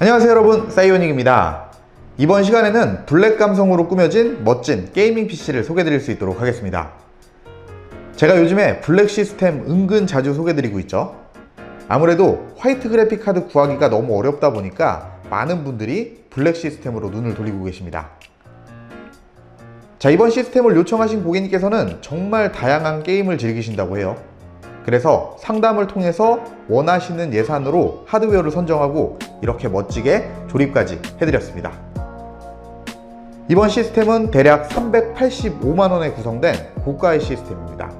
안녕하세요 여러분. 사이오닉입니다. 이번 시간에는 블랙 감성으로 꾸며진 멋진 게이밍 PC를 소개드릴 수 있도록 하겠습니다. 제가 요즘에 블랙 시스템 은근 자주 소개드리고 있죠. 아무래도 화이트 그래픽 카드 구하기가 너무 어렵다 보니까 많은 분들이 블랙 시스템으로 눈을 돌리고 계십니다. 자 이번 시스템을 요청하신 고객님께서는 정말 다양한 게임을 즐기신다고 해요 그래서 상담을 통해서 원하시는 예산으로 하드웨어를 선정하고 이렇게 멋지게 조립까지 해드렸습니다. 이번 시스템은 대략 385만원에 구성된 고가의 시스템입니다.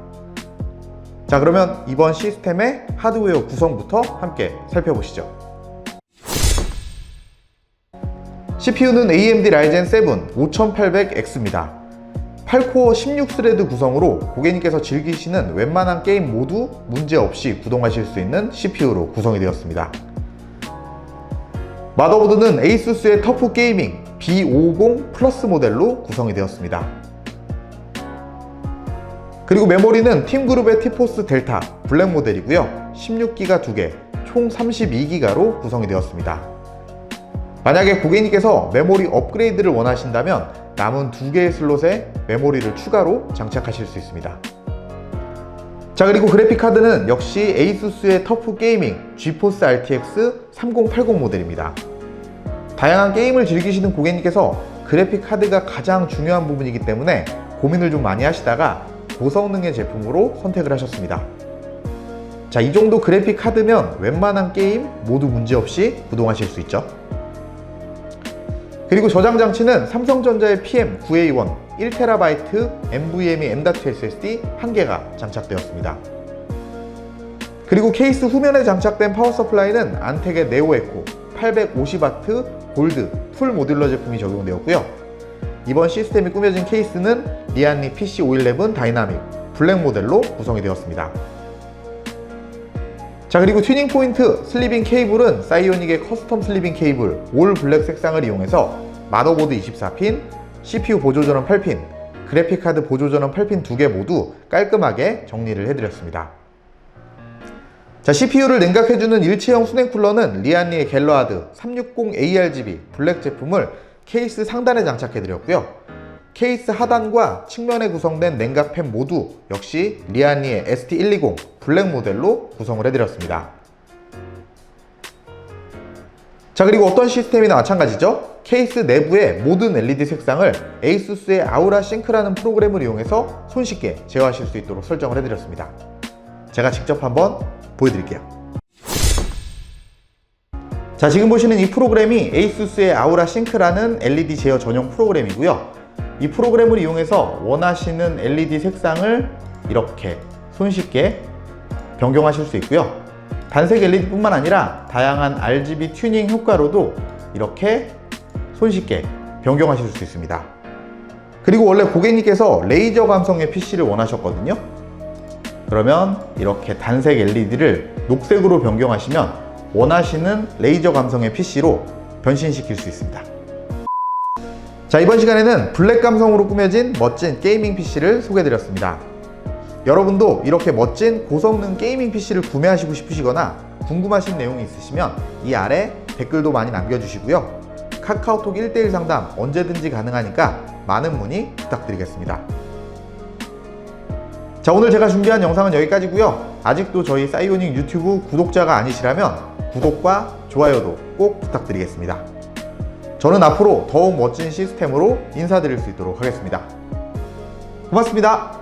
자, 그러면 이번 시스템의 하드웨어 구성부터 함께 살펴보시죠. CPU는 AMD Ryzen 7 5800X입니다. 8코어 16스레드 구성으로 고객님께서 즐기시는 웬만한 게임 모두 문제없이 구동하실 수 있는 CPU로 구성이 되었습니다. 마더보드는 에이수스의 터프 게이밍 B50 플러스 모델로 구성이 되었습니다. 그리고 메모리는 팀그룹의 티포스 델타 블랙 모델이고요. 16기가 2개, 총 32기가로 구성이 되었습니다. 만약에 고객님께서 메모리 업그레이드를 원하신다면 남은 두 개의 슬롯에 메모리를 추가로 장착하실 수 있습니다. 자 그리고 그래픽 카드는 역시 에이수스의 터프 게이밍 GeForce RTX 3080 모델입니다. 다양한 게임을 즐기시는 고객님께서 그래픽 카드가 가장 중요한 부분이기 때문에 고민을 좀 많이 하시다가 고성능의 제품으로 선택을 하셨습니다. 자, 이 정도 그래픽 카드면 웬만한 게임 모두 문제없이 구동하실 수 있죠. 그리고 저장 장치는 삼성전자의 PM9A1 1TB NVMe M.2 SSD 1개가 장착되었습니다. 그리고 케이스 후면에 장착된 파워 서플라이는 안텍의 네오에코 850W 골드 풀 모듈러 제품이 적용되었고요. 이번 시스템이 꾸며진 케이스는 리안리 PC511 다이나믹 블랙 모델로 구성이 되었습니다. 자 그리고 튜닝 포인트 슬리빙 케이블은 사이오닉의 커스텀 슬리빙 케이블 올 블랙 색상을 이용해서 마더보드 24핀, CPU 보조 전원 8핀, 그래픽카드 보조 전원 8핀 두 개 모두 깔끔하게 정리를 해드렸습니다. 자 CPU를 냉각해주는 일체형 수냉 쿨러는 리안리의 갤러하드 360ARGB 블랙 제품을 케이스 상단에 장착해드렸고요. 케이스 하단과 측면에 구성된 냉각팬 모두 역시 리안리의 ST120 블랙 모델로 구성을 해드렸습니다. 자 그리고 어떤 시스템이나 마찬가지죠? 케이스 내부의 모든 LED 색상을 에이수스의 아우라 싱크라는 프로그램을 이용해서 손쉽게 제어하실 수 있도록 설정을 해드렸습니다. 제가 직접 한번 보여드릴게요. 자 지금 보시는 이 프로그램이 에이수스의 아우라 싱크라는 LED 제어 전용 프로그램이고요. 이 프로그램을 이용해서 원하시는 LED 색상을 이렇게 손쉽게 변경하실 수 있고요. 단색 LED뿐만 아니라 다양한 RGB 튜닝 효과로도 이렇게 손쉽게 변경하실 수 있습니다. 그리고 원래 고객님께서 레이저 감성의 PC를 원하셨거든요. 그러면 이렇게 단색 LED를 녹색으로 변경하시면 원하시는 레이저 감성의 PC로 변신시킬 수 있습니다. 자, 이번 시간에는 블랙 감성으로 꾸며진 멋진 게이밍 PC를 소개해드렸습니다. 여러분도 이렇게 멋진 고성능 게이밍 PC를 구매하시고 싶으시거나 궁금하신 내용이 있으시면 이 아래 댓글도 많이 남겨주시고요. 카카오톡 1대1 상담 언제든지 가능하니까 많은 문의 부탁드리겠습니다. 자, 오늘 제가 준비한 영상은 여기까지고요. 아직도 저희 사이오닉 유튜브 구독자가 아니시라면 구독과 좋아요도 꼭 부탁드리겠습니다. 저는 앞으로 더욱 멋진 시스템으로 인사드릴 수 있도록 하겠습니다. 고맙습니다.